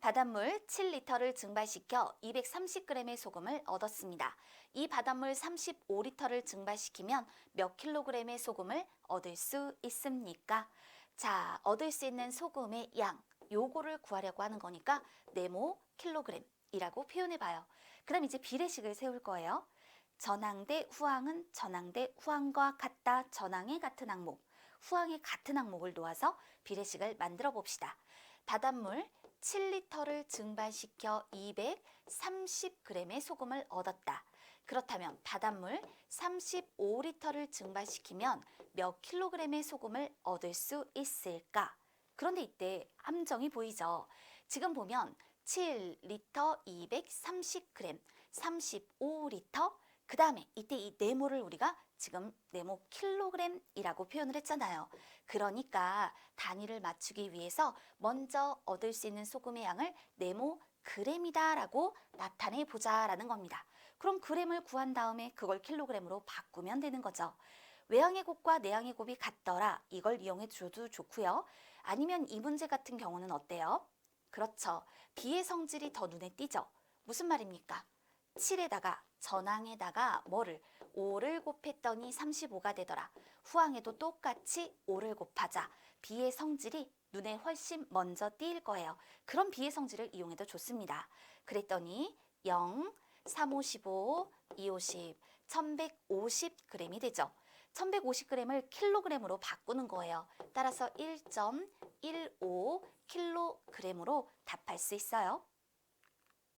바닷물 7리터를 증발시켜 230g의 소금을 얻었습니다. 이 바닷물 35리터를 증발시키면 몇 킬로그램의 소금을 얻을 수 있습니까? 자, 얻을 수 있는 소금의 양, 요거를 구하려고 하는 거니까 네모 킬로그램이라고 표현해 봐요. 그럼 이제 비례식을 세울 거예요. 전항 대 후항은 전항 대 후항과 같다. 전항의 같은 항목, 후항의 같은 항목을 놓아서 비례식을 만들어 봅시다. 바닷물 7리터를 증발시켜 230g의 소금을 얻었다. 그렇다면 바닷물 35리터를 증발시키면 몇 킬로그램의 소금을 얻을 수 있을까? 그런데 이때 함정이 보이죠. 지금 보면 7리터 230g, 35리터, 그 다음에 이때 이 네모를 우리가 지금 네모 킬로그램이라고 표현을 했잖아요. 그러니까 단위를 맞추기 위해서 먼저 얻을 수 있는 소금의 양을 네모 그램이다라고 나타내 보자라는 겁니다. 그럼 그램을 구한 다음에 그걸 킬로그램으로 바꾸면 되는 거죠. 외항의 곱과 내항의 곱이 같더라. 이걸 이용해 줘도 좋고요. 아니면 이 문제 같은 경우는 어때요? 그렇죠. 비의 성질이 더 눈에 띄죠. 무슨 말입니까? 7에다가 전항에다가 뭐를 5를 곱했더니 35가 되더라. 후항에도 똑같이 5를 곱하자. 비의 성질이 눈에 훨씬 먼저 띄일 거예요. 그런 비의 성질을 이용해도 좋습니다. 그랬더니 0, 3, 55, 2, 50, 1150g이 되죠. 1150g을 킬로그램으로 바꾸는 거예요. 따라서 1.15 킬로그램으로 답할 수 있어요.